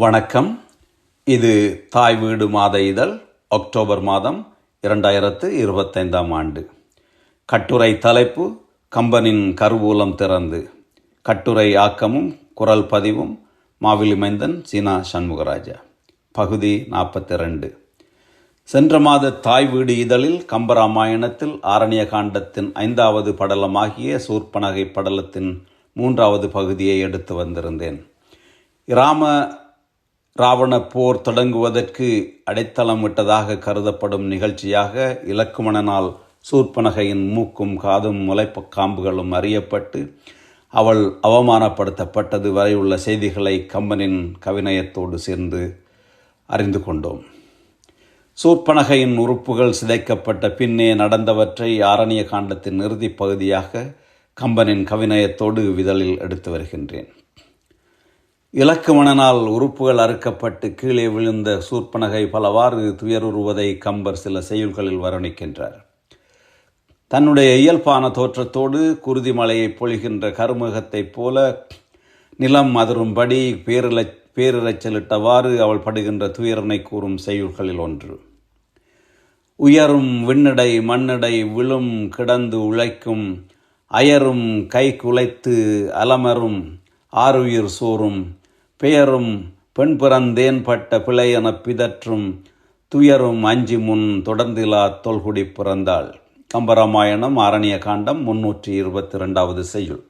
வணக்கம். இது தாய் வீடு மாத இதழ் அக்டோபர் மாதம் இரண்டாயிரத்து இருபத்தைந்தாம் ஆண்டு. கட்டுரை தலைப்பு கம்பனின் கருவூலம் திறந்து. கட்டுரை ஆக்கமும் குரல் பதிவும் மாவிலி மைந்தன் சீனா சண்முகராஜா. பகுதி நாற்பத்தி ரெண்டு சென்ற மாத தாய் வீடு இதழில் கம்பராமாயணத்தில் ஆரண்ய காண்டத்தின் ஐந்தாவது படலமாகிய சூர்பனகை படலத்தின் மூன்றாவது பகுதியை எடுத்து வந்திருந்தேன். இராம ராவண போர் தொடங்குவதற்கு அடைத்தளம் விட்டதாக கருதப்படும் நிகழ்ச்சியாக இலக்குமணனால் சூர்பனகையின் மூக்கும் காதும் முளைப்ப காம்புகளும் அறியப்பட்டு அவள் அவமானப்படுத்தப்பட்டது வரை உள்ள செய்திகளை கம்பனின் கவிநயத்தோடு சேர்ந்து அறிந்து கொண்டோம். சூர்பனகையின் உறுப்புகள் சிதைக்கப்பட்ட பின்னே நடந்தவற்றை ஆரண்ய காண்டத்தின் இறுதிப் பகுதியாக கம்பனின் கவிநயத்தோடு விதழில் எடுத்து வருகின்றேன். இலக்குமணனால் உறுப்புகள் அறுக்கப்பட்டு கீழே விழுந்த சூர்பனகை பலவாறு துயருறுவதை கம்பர் சில செய்யுள்களில் வர்ணிக்கின்றார். தன்னுடைய இயல்பான தோற்றத்தோடு குருதி மலையை பொழிகின்ற கருமுகத்தைப் போல நிலம் அதிரும்படி பேரில பேரிரைச்சலிட்டவாறு அவள் படுகின்ற துயரனை கூறும் செய்யுள்களில் ஒன்று. உயரும் விண்ணடை மண்ணடை விழும் கிடந்து உழைக்கும் அயரும் கை குலைத்து அலமரும் ஆறுயிர் சோறும் பெயரும் பெண் பிறந்தேன் பட்ட பிழை எனப் பிதற்றும் துயரும் அஞ்சி முன் தொடர்ந்திலா தொல்குடி பிறந்தாள். கம்பராமாயணம் ஆரண்ய காண்டம் முன்னூற்றி இருபத்தி ரெண்டாவது செய்யுள்.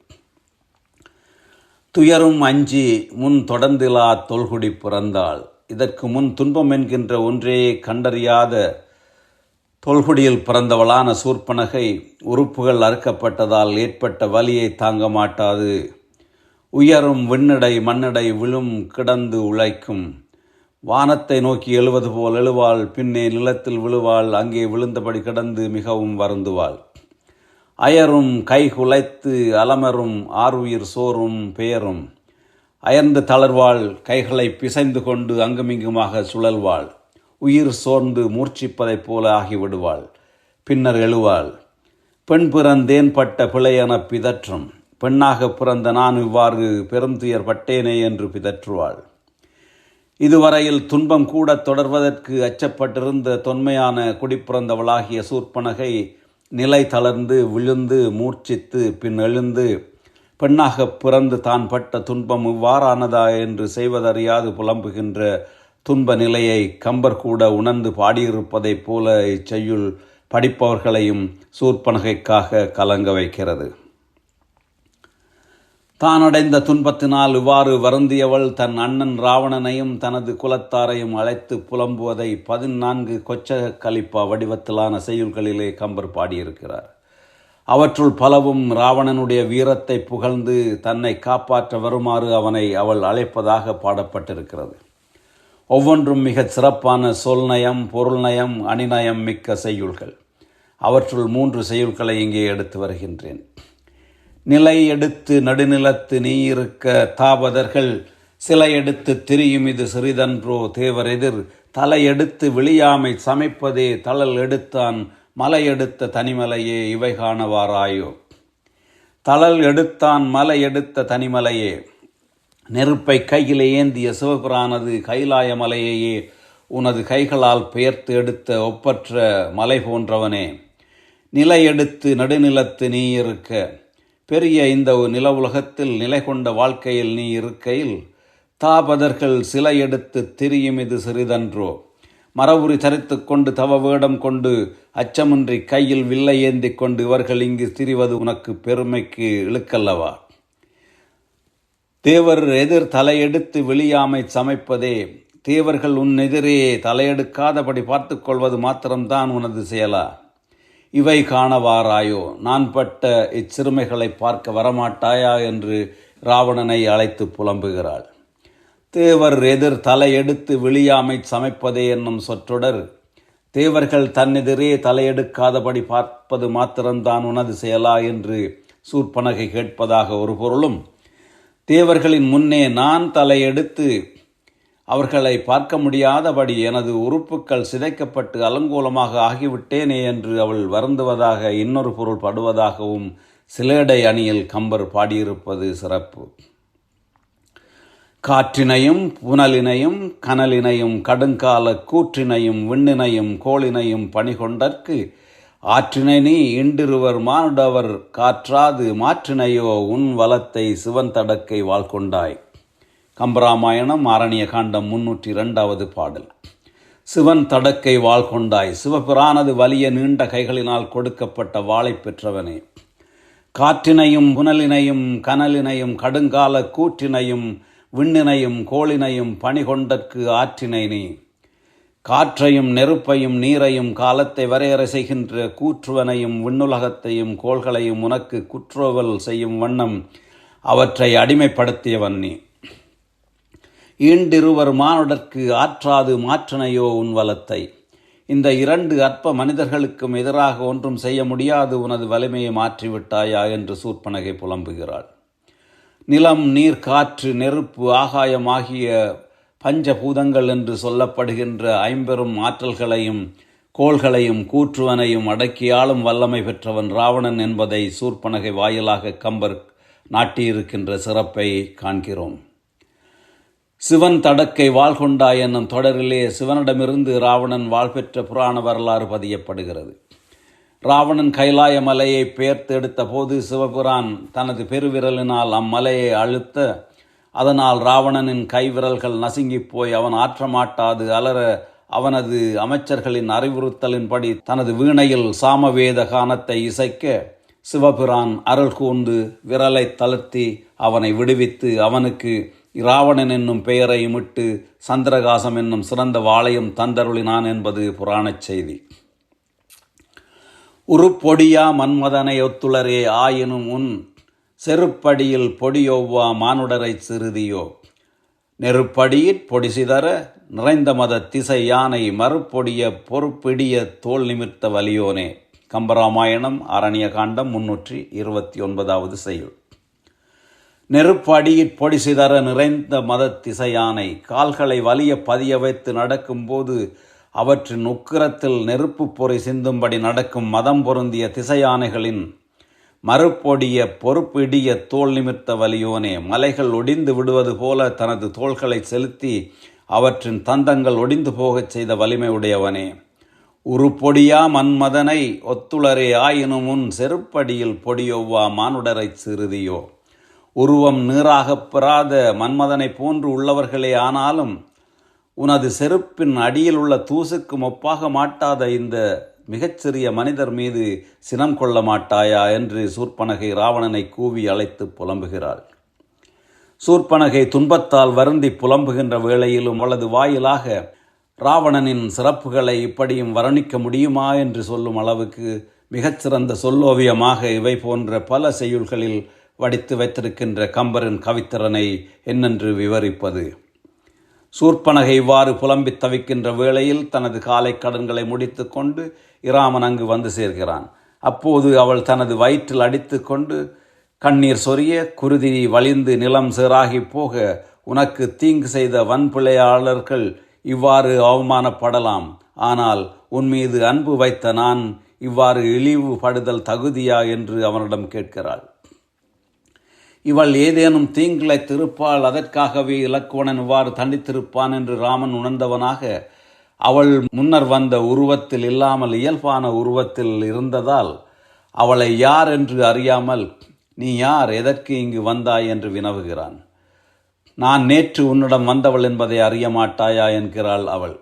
துயரும் அஞ்சி முன் தொடர்ந்திலா தொல்குடி பிறந்தாள். இதற்கு முன் துன்பம் என்கின்ற ஒன்றே கண்டறியாத தொல்குடியில் பிறந்தவளான சூர்பனகை உறுப்புகள் அறுக்கப்பட்டதால் ஏற்பட்ட வலியை தாங்க மாட்டாது. உயரும் விண்ணடை மண்ணடை விழும் கிடந்து உழைக்கும். வானத்தை நோக்கி எழுவது போல் எழுவாள் பின்னே நிலத்தில் விழுவாள் அங்கே விழுந்தபடி கிடந்து மிகவும் வருந்துவாள். அயரும் கை குலைத்து அலமரும் ஆறுயிர் சோறும் பெயரும். அயர்ந்து தளர்வாள் கைகளை பிசைந்து கொண்டு அங்குமிங்குமாக சுழல்வாள். உயிர் சோர்ந்து மூர்ச்சிப்பதைப் போல ஆகிவிடுவாள். பின்னர் எழுவாள். பெண் பிறந்தேன் பட்ட பிழையென பிதற்றும். பெண்ணாக பிறந்த நான் இவ்வாறு பெருந்துயர் பட்டேனே என்று பிதற்றுவாள். இதுவரையில் துன்பம் கூட தொடர்வதற்கு அச்சப்பட்டிருந்த தொன்மையான குடிப்பிறந்தவளாகிய சூர்பனகை நிலை தளர்ந்து விழுந்து மூர்ச்சித்து பின் எழுந்து பெண்ணாக பிறந்து தான் பட்ட துன்பம் இவ்வாறானதா என்று செய்வதறியாது புலம்புகின்ற துன்ப நிலையை கம்பர் கூட உணர்ந்து பாடியிருப்பதைப் போல இச்செய்யுள் படிப்பவர்களையும் சூர்பனகைக்காக கலங்க வைக்கிறது. தான் அடைந்த துன்பத்தினால் இவ்வாறு வருந்தியவள் தன் அண்ணன் ராவணனையும் தனது குலத்தாரையும் அழைத்து புலம்புவதை பதினான்கு கொச்ச கலிப்பா வடிவத்திலான செய்யுள்களிலே கம்பர் பாடியிருக்கிறார். அவற்றுள் பலவும் ராவணனுடைய வீரத்தை புகழ்ந்து தன்னை காப்பாற்ற வருமாறு அவனை அவள் அழைப்பதாக பாடப்பட்டிருக்கிறது. ஒவ்வொன்றும் மிகச் சிறப்பான சொல்நயம் பொருள்நயம் அணிநயம் மிக்க செய்யுள்கள். அவற்றுள் மூன்று செய்யுள்களை இங்கே எடுத்து வருகின்றேன். நிலை எடுத்து நடுநிலத்து நீ இருக்க தாபதர்கள் சிலை எடுத்து திரியும் இது சிறிதன்றோ தேவர் எதிர் தலை எடுத்து விழியாமை சமைப்பதே தளல் எடுத்தான் மலை எடுத்த தனிமலையே இவை காணவாராயோ தளல் எடுத்தான் மலை எடுத்த தனிமலையே. நெருப்பை கையில் ஏந்திய சிவபுரானது கைலாய மலையையே உனது கைகளால் பெயர்த்து எடுத்த ஒப்பற்ற மலை போன்றவனே. நிலை எடுத்து நடுநிலத்து நீ இருக்க பெரிய இந்த நில உலகத்தில் நிலை கொண்ட வாழ்க்கையில் நீ இருக்கையில் தாபதர்கள் சிலை எடுத்து திரியும் இது சிறிதன்றோ. மரபுரி தரித்து கொண்டு தவ வேடம் கொண்டு அச்சமின்றி கையில் வில்லை ஏந்தி கொண்டு இவர்கள் இங்கு திரிவது உனக்கு பெருமைக்கு இழுக்கல்லவா? தேவர் எதிர் தலையெடுத்து வெளியாமை சமைப்பதே தேவர்கள் உன் எதிரே தலையெடுக்காதபடி பார்த்து கொள்வது மாத்திரம்தான் உனது செயலா? இவை காணவாராயோ? நான் பட்ட இச்சிறுமைகளை பார்க்க வரமாட்டாயா? என்று ராவணனை அழைத்து புலம்புகிறாள். தேவர் எதிர் தலையெடுத்து விழியாமை சமைப்பதே என்னும் சொற்றொடர். தேவர்கள் தன்னெதிரே தலையெடுக்காதபடி பார்ப்பது மாத்திரம்தான் உனது செயலா? என்று சூர்பனகை கேட்பதாக ஒரு பொருளும் தேவர்களின் முன்னே நான் தலையெடுத்து அவர்களை பார்க்க முடியாதபடி எனது உறுப்புக்கள் சிதைக்கப்பட்டு அலங்கோலமாக ஆகிவிட்டேனே என்று அவள் வருந்துவதாக இன்னொரு பொருள் படுவதாகவும் சிலேடை அணியில் கம்பர் பாடியிருப்பது சிறப்பு. காற்றினையும் புனலினையும் கனலினையும் கடுங்கால கூற்றினையும் விண்ணினையும் கோளினையும் பணிகொண்டற்கு ஆற்றினை நீ இண்டிருவர் மானுடவர் காற்றாது மாற்றினையோ உன் வளத்தை சிவன் தடக்கை வாழ்கொண்டாய். கம்பராமாயணம் ஆரணிய காண்டம் முன்னூற்றி இரண்டாவது பாடல். சிவன் தடக்கை வாழ் கொண்டாய் சிவபிரானது வலிய நீண்ட கைகளினால் கொடுக்கப்பட்ட வாளை பெற்றவனே. காற்றினையும் புனலினையும் கனலினையும் கடுங்கால கூற்றினையும் விண்ணினையும் கோளினையும் பணிகொண்டற்கு ஆற்றினை நீ. காற்றையும் நெருப்பையும் நீரையும் காலத்தை வரையறை செய்கின்ற கூற்றுவனையும் விண்ணுலகத்தையும் கோள்களையும் உனக்கு குற்றோவல் செய்யும் வண்ணம் அவற்றை அடிமைப்படுத்தியவன் நீ. ஈண்டிருவர் மானுடற்கு ஆற்றாது மாற்றனையோ உன் வலத்தை. இந்த இரண்டு அற்ப மனிதர்களுக்கும் எதிராக ஒன்றும் செய்ய முடியாது உனது வலிமையை மாற்றிவிட்டாயா? என்று சூர்பனகை புலம்புகிறாள். நிலம் நீர் காற்று நெருப்பு ஆகாயம் ஆகிய பஞ்சபூதங்கள் என்று சொல்லப்படுகின்ற ஐம்பெரும் ஆற்றல்களையும் கோள்களையும் கூற்றுவனையும் அடக்கியாளும் வல்லமை பெற்றவன் ராவணன் என்பதை சூர்பனகை வாயிலாக கம்பர் நாட்டியிருக்கின்ற சிறப்பை காண்கிறோம். சிவன் தடக்கை வாழ்கொண்டாய் என்னும் தொடரிலே சிவனிடமிருந்து ராவணன் வாழ்பெற்ற புராண வரலாறு பதியப்படுகிறது. ராவணன் கைலாய மலையை பெயர்த்தெடுத்த போது சிவபுரான் தனது பெருவிரலினால் அம்மலையை அழுத்த அதனால் ராவணனின் கைவிரல்கள் நசுங்கிப் போய் அவன் ஆற்றமாட்டாது அலற அவனது அமைச்சர்களின் அறிவுறுத்தலின்படி தனது வீணையில் சாமவேத கானத்தை இசைக்க சிவபிரான் அருள் கூர்ந்து விரலை தளர்த்தி அவனை விடுவித்து அவனுக்கு இராவணன் என்னும் பெயரை இட்டு சந்திரகாசம் என்னும் சிறந்த வாளையும் தந்தருளினான் என்பது புராணச் செய்தி. உருப்பொடியா மன்மதனை ஒத்துளரே ஆயினும் உன் செருப்படியில் பொடியொவ்வா மானுடரை சிறுதியோ. நெருப்படியிற் பொடிசிதற நிறைந்த மத திசை யானை மறுப்பொடிய பொறுப்பிடிய தோல் நிமித்த வலியோனே. கம்பராமாயணம் அரண்ய காண்டம் முன்னூற்றி இருபத்தி ஒன்பதாவது செய்யுள். நெருப்படியிற் பொடி சிதற நிறைந்த மத திசையானை. கால்களை வலிய பதிய வைத்து நடக்கும்போது அவற்றின் உக்கிரத்தில் நெருப்பு பொறி சிந்தும்படி நடக்கும் மதம் பொருந்திய திசையானைகளின் மறுப்பொடிய பொறுப்பிடிய தோல் நிமித்த வலியோனே. மலைகள் ஒடிந்து விடுவது போல தனது தோள்களை செலுத்தி அவற்றின் தந்தங்கள் ஒடிந்து போகச் செய்த வலிமை உடையவனே. உருப்பொடியா மன்மதனை ஒத்துளரே ஆயினும் உன் செருப்படியில் பொடியொவ்வா மானுடரை சிறுதியோ. உருவம் நீராகப் பெறாத மன்மதனை போன்று உள்ளவர்களே ஆனாலும் உனது செருப்பின் அடியில் உள்ள தூசுக்கும் ஒப்பாக மாட்டாத இந்த மிகச்சிறிய மனிதர் மீது சினம் கொள்ள மாட்டாயா என்று சூர்பனகை ராவணனை கூவி அழைத்து புலம்புகிறாள். சூர்பனகை துன்பத்தால் வருந்தி புலம்புகின்ற வேளையிலும் அவளது வாயிலாக ராவணனின் சிறப்புகளை இப்படியும் வர்ணிக்க முடியுமா? என்று சொல்லும் அளவுக்கு மிகச்சிறந்த சொல்லோவியமாக இவை போன்ற பல செய்யுள்களில் வடித்து வைத்திருக்கின்ற கம்பரின் கவித்திறனை என்னென்று விவரிப்பது. சூர்பனகை இவ்வாறு புலம்பித் தவிக்கின்ற வேளையில் தனது காலை கடன்களை முடித்து கொண்டு இராமன் அங்கு வந்து சேர்கிறான். அப்போது அவள் தனது வயிற்றில் அடித்து கொண்டு கண்ணீர் சொரிய குருதி வலிந்து நிலம் சேராகி போக உனக்கு தீங்கு செய்த வன்பிழையாளர்கள் இவ்வாறு அவமானப்படலாம். ஆனால் உன் மீது அன்பு வைத்த நான் இவ்வாறு இழிவுபடுதல் தகுதியா? என்று அவனிடம் கேட்கிறாள். இவள் ஏதேனும் தீங்களை திருப்பால் அதற்காகவே இலக்குவனன் இவ்வாறு தண்டித்திருப்பான் என்று ராமன் உணர்ந்தவனாக அவள் முன்னர் வந்த உருவத்தில் இல்லாமல் இயல்பான உருவத்தில் இருந்ததால் அவளை யார் என்று அறியாமல் நீ யார்? எதற்கு இங்கு வந்தாய்? என்று வினவுகிறான். நான் நேற்று உன்னிடம் வந்தவள் என்பதை அறிய மாட்டாயா? என்கிறாள் அவள்.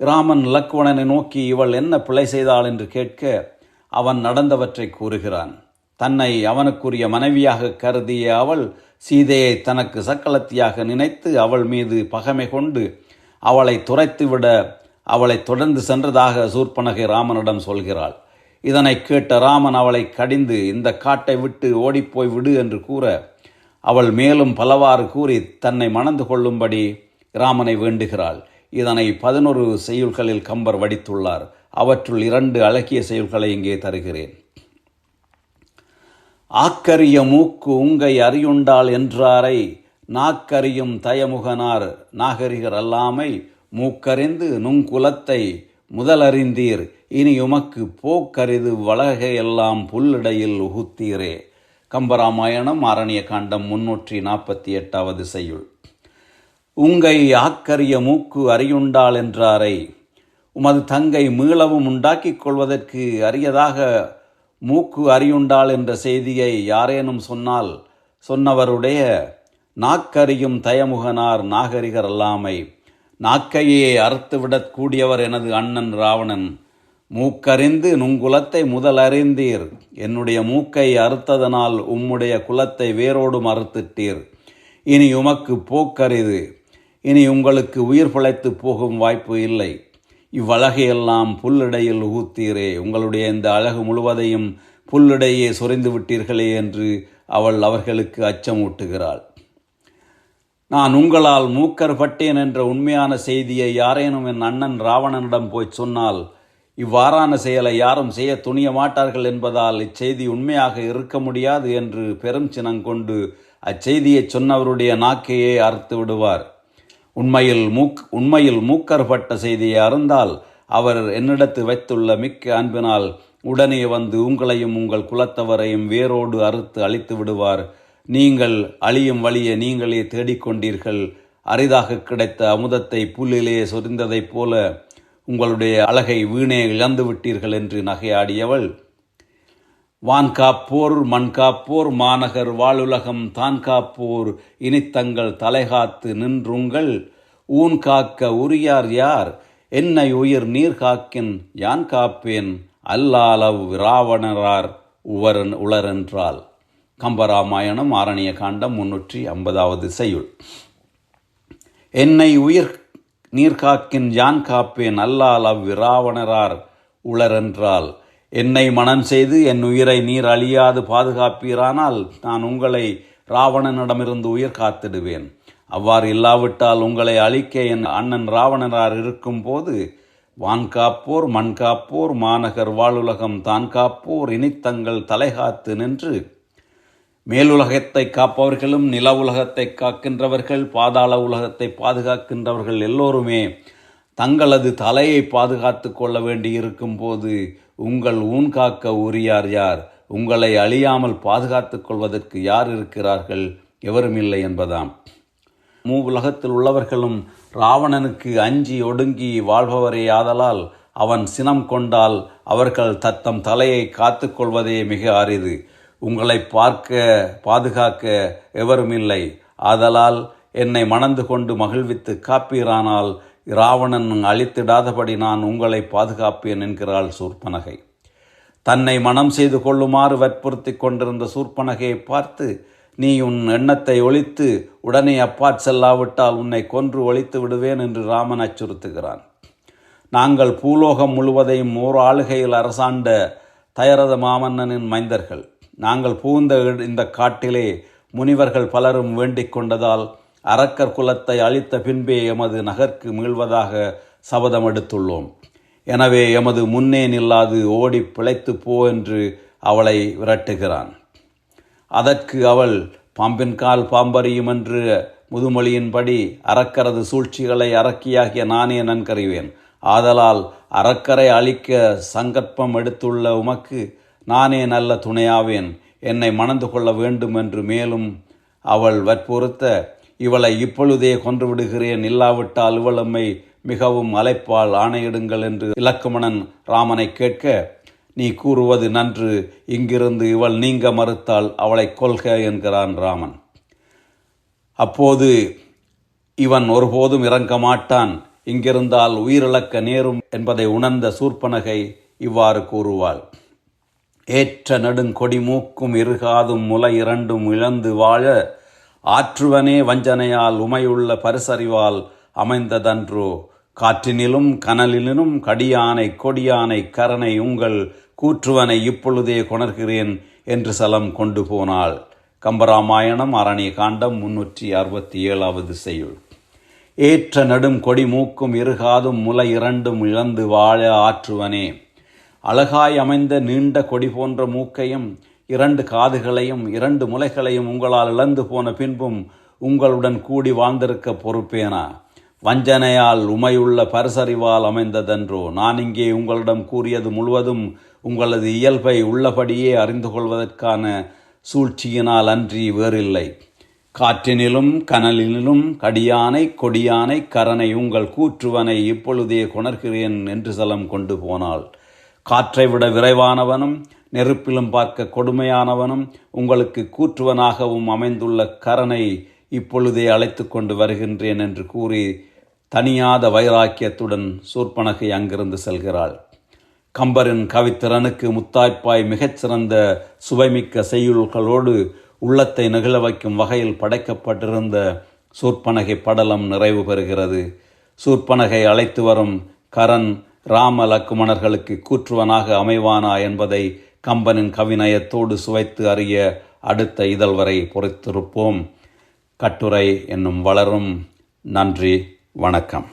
ராமன் இலக்குவனனை நோக்கி இவள் என்ன பிழை செய்தாள்? என்று கேட்க அவன் நடந்தவற்றை கூறுகிறான். தன்னை அவனுக்குரிய மனைவியாக கருதிய அவள் சீதையை தனக்கு சக்கலத்தியாக நினைத்து அவள் மீது பகைமை கொண்டு அவளை துரைத்துவிட அவளை தொடர்ந்து சென்றதாக சூர்பனகை ராமனிடம் சொல்கிறாள். இதனை கேட்ட ராமன் அவளை கடிந்து இந்த காட்டை விட்டு ஓடிப்போய் விடு என்று கூற அவள் மேலும் பலவாறு கூறி தன்னை மணந்து கொள்ளும்படி ராமனை வேண்டுகிறாள். இதனை பதினொரு செய்யுள்களில் கம்பர் வடித்துள்ளார். அவற்றுள் இரண்டு அழகிய செய்யுள்களை இங்கே தருகிறேன். ஆக்கரிய மூக்கு உங்கை அறியுண்டாள் என்றாரை. நாக்கரியும் தயமுகனார். நாகரிகர் அல்லாமை மூக்கறிந்து நுங்குலத்தை முதலறிந்தீர். இனி உமக்கு போக்கரிது வளகையெல்லாம் புல்லிடையில் உகுத்தீரே. கம்பராமாயணம் ஆரணிய காண்டம் முன்னூற்றி நாற்பத்தி எட்டாவது செய்யுள். உங்கை ஆக்கரிய மூக்கு அறியுண்டாள் என்றாரை. உமது தங்கை மீளவும் உண்டாக்கிக் கொள்வதற்கு அரியதாக மூக்கு அறியுண்டாள் என்ற செய்தியை யாரேனும் சொன்னால் சொன்னவருடைய நாக்கறியும் தயமுகனார் நாகரிகர் அல்லாமை நாக்கையே அறுத்துவிடக்கூடியவர் எனது அண்ணன் ராவணன். மூக்கறிந்து நுங்குலத்தை முதல் அறிந்தீர் என்னுடைய மூக்கை அறுத்ததனால் உம்முடைய குலத்தை வேரோடும் அறுத்துட்டீர். இனி உமக்கு போக்கரிது. இனி உங்களுக்கு உயிர் பிழைத்து போகும் வாய்ப்பு இல்லை. இவ்வழகையெல்லாம் புல்லிடையில் ஊத்தீரே உங்களுடைய இந்த அழகு முழுவதையும் புல்லிடையே சொரிந்து விட்டீர்களே என்று அவள் அவர்களுக்கு அச்சமூட்டுகிறாள். நான் உங்களால் மூக்கர் பட்டேன் என்ற உண்மையான செய்தியை யாரேனும் என் அண்ணன் ராவணனிடம் போய் சொன்னால் இவ்வாறான செயலை யாரும் செய்ய துணிய மாட்டார்கள் என்பதால் இச்செய்தி உண்மையாக இருக்க முடியாது என்று பெரும் சினங்கொண்டு அச்செய்தியை சொன்னவருடைய நாக்கையே அறுத்து விடுவார். உண்மையில் மூக் உண்மையில் மூக்கர்பட்ட செய்தியை அறிந்தால் அவர் என்னிடத்து வைத்துள்ள மிக்க அன்பினால் உடனே வந்து உங்களையும் உங்கள் குலத்தவரையும் வேரோடு அறுத்து அழித்து விடுவார். நீங்கள் அழியும் வழியை நீங்களே தேடிக்கொண்டீர்கள். அரிதாக கிடைத்த அமுதத்தை புல்லிலே சொரிந்ததைப் போல உங்களுடைய அழகை வீணே இழந்து விட்டீர்கள் என்று நகையாடியவள். வான் காப்போர் மண் காப்போர் மாநகர் வாழுலகம் தான் காப்போர் இனித்தங்கள் தலைகாத்து நின்றுங்கள். ஊன் காக்க உரியார் யார்? என்னை உயிர் நீர் காக்கின் யான் காப்பேன்? அல்லாலவ் ராவணரார் உவரன் உளரென்றால். கம்பராமாயணம் ஆரணிய காண்டம் முன்னூற்றி ஐம்பதாவது செய்யுள். என்னை உயிர் நீர் காக்கின் யான் காப்பேன்? அல்லால் அவ்விராவணரார் உளரென்றால். என்னை மனம் செய்து என் உயிரை நீர் அழியாது பாதுகாப்பீரானால் நான் உங்களை ராவணனிடமிருந்து உயிர் காத்திடுவேன். அவ்வாறு இல்லாவிட்டால் உங்களை அழிக்க என் அண்ணன் ராவணனார் இருக்கும்போது வான் காப்போர் மண் காப்போர் மாநகர் வாழுலகம் தான் காப்போர் இனித்தங்கள் தலைகாத்து நின்று மேலுலகத்தை காப்பவர்களும் நில உலகத்தை காக்கின்றவர்கள் பாதாள உலகத்தை பாதுகாக்கின்றவர்கள் எல்லோருமே தங்களது தலையை பாதுகாத்து கொள்ள வேண்டியிருக்கும் போது உங்கள் ஊன் காக்க உரியார் யார்? உங்களை அழியாமல் பாதுகாத்து கொள்வதற்கு யார் இருக்கிறார்கள்? எவரும் இல்லை என்பதாம். மூவுலகத்தில் உள்ளவர்களும் ராவணனுக்கு அஞ்சி ஒடுங்கி வாழ்பவரே ஆதலால் அவன் சினம் கொண்டால் அவர்கள் தத்தம் தலையை காத்து கொள்வதே மிக அரிது. உங்களை பார்க்க பாதுகாக்க எவரும் இல்லை. ஆதலால் என்னை மணந்து கொண்டு மகிழ்வித்து காப்பீரானால் இராவணன் அழித்திடாதபடி நான் உங்களை பாதுகாப்பேன் என்கிறாள் சூர்பனகை. தன்னை மனம் செய்து கொள்ளுமாறு வற்புறுத்தி கொண்டிருந்த சூர்பனகையை பார்த்து நீ உன் எண்ணத்தை ஒழித்து உடனே அப்பாற் செல்லாவிட்டால் உன்னை கொன்று ஒழித்து விடுவேன் என்று ராமன் அச்சுறுத்துகிறான். நாங்கள் பூலோகம் முழுவதையும் ஓர் ஆளுகையில் அரசாண்ட தயரத மாமன்னனின் மைந்தர்கள். நாங்கள் பூந்த இந்த காட்டிலே முனிவர்கள் பலரும் வேண்டிக் கொண்டதால் அரக்கர் குலத்தை அழித்த பின்பே எமது நகர்க்கு மீள்வதாக சபதம் எடுத்துள்ளோம். எனவே எமது முன்னே நில்லாது ஓடி பிழைத்து போ என்று அவளை விரட்டுகிறான். அதற்கு அவள் பாம்பின் கால் பாம்பறியும் என்று முதுமொழியின்படி அறக்கரது சூழ்ச்சிகளை அரக்கியாகிய நானே நன்கறிவேன். ஆதலால் அறக்கரை அழிக்க சங்கற்பம் எடுத்துள்ள உமக்கு நானே நல்ல துணையாவேன். என்னை மணந்து கொள்ள வேண்டும் என்று மேலும் அவள் வற்புறுத்த இவளை இப்பொழுதே கொன்று விடுகிறேன் இல்லாவிட்டால் இவளம்மை மிகவும் அலைப்பால் ஆணையிடுங்கள் என்று இலக்குமணன் ராமனை கேட்க நீ கூறுவது நன்று. இங்கிருந்து இவள் நீங்க மறுத்தால் அவளை கொல்க என்கிறான் ராமன். அப்போது இவன் ஒருபோதும் இறங்க மாட்டான். இங்கிருந்தால் உயிரிழக்க நேரும் என்பதை உணர்ந்த சூர்பனகை இவ்வாறு கூறுவாள். ஏற்ற நெடுங்கொடி மூக்கும் இருகாதும் முலை இரண்டும் இழந்து வாழ ஆற்றுவனே வஞ்சனையால் உமையுள்ள பரிசறிவால் அமைந்ததன்றோ. காற்றினிலும் கனலிலும் கடியானை கொடியானை கரனை உங்கள் கூற்றுவனை இப்பொழுதே கொணர்கிறேன் என்று சலம் கொண்டு போனாள். கம்பராமாயணம் அரணிய காண்டம் முன்னூற்றி அறுபத்தி ஏழாவது செய்யுள். ஏற்ற நடும் கொடி மூக்கும் இருகாதும் முலை இரண்டும் இழந்து வாழ ஆற்றுவனே. அழகாய் அமைந்த நீண்ட கொடி போன்ற மூக்கையும் இரண்டு காதுகளையும் இரண்டு முலைகளையும் உங்களால் இழந்து போன பின்பும் உங்களுடன் கூடி வாழ்ந்திருக்க பொறுப்பேனா? வஞ்சனையால் உமையுள்ள பரிசறிவால் அமைந்ததென்றோ நான் இங்கே உங்களிடம் கூறியது முழுவதும் உங்களது இயல்பை உள்ளபடியே அறிந்து கொள்வதற்கான சூழ்ச்சியினால் அன்றி வேறில்லை. காற்றினிலும் கனலினிலும் கடியானை கொடியானை கரனை உங்கள் கூற்றுவனை இப்பொழுதே கொணர்கிறேன் என்று சலம் கொண்டு போனாள். காற்றை விட விரைவானவனும் நெருப்பிலும் பார்க்க கொடுமையானவனும் உங்களுக்கு கூற்றுவனாகவும் அமைந்துள்ள கரனை இப்பொழுதே அழைத்து கொண்டு வருகின்றேன் என்று கூறி தனியாத வைராக்கியத்துடன் சூர்பனகை அங்கிருந்து செல்கிறாள். கம்பரின் கவித்திறனுக்கு முத்தாய்ப்பாய் மிகச்சிறந்த சுவைமிக்க செய்யுள்களோடு உள்ளத்தை நெகிழ வைக்கும் வகையில் படைக்கப்பட்டிருந்த சூர்பனகை படலம் நிறைவு பெறுகிறது. சூர்பனகை அழைத்து வரும் கரண் ராம லக்குமணர்களுக்கு கூற்றுவனாக அமைவானா என்பதை கம்பனின் கவிநயத்தோடு சுவைத்து அறிய அடுத்த இதழ் வரை பொறுத்திருப்போம். கட்டுரை என்னும் வளரும். நன்றி. வணக்கம்.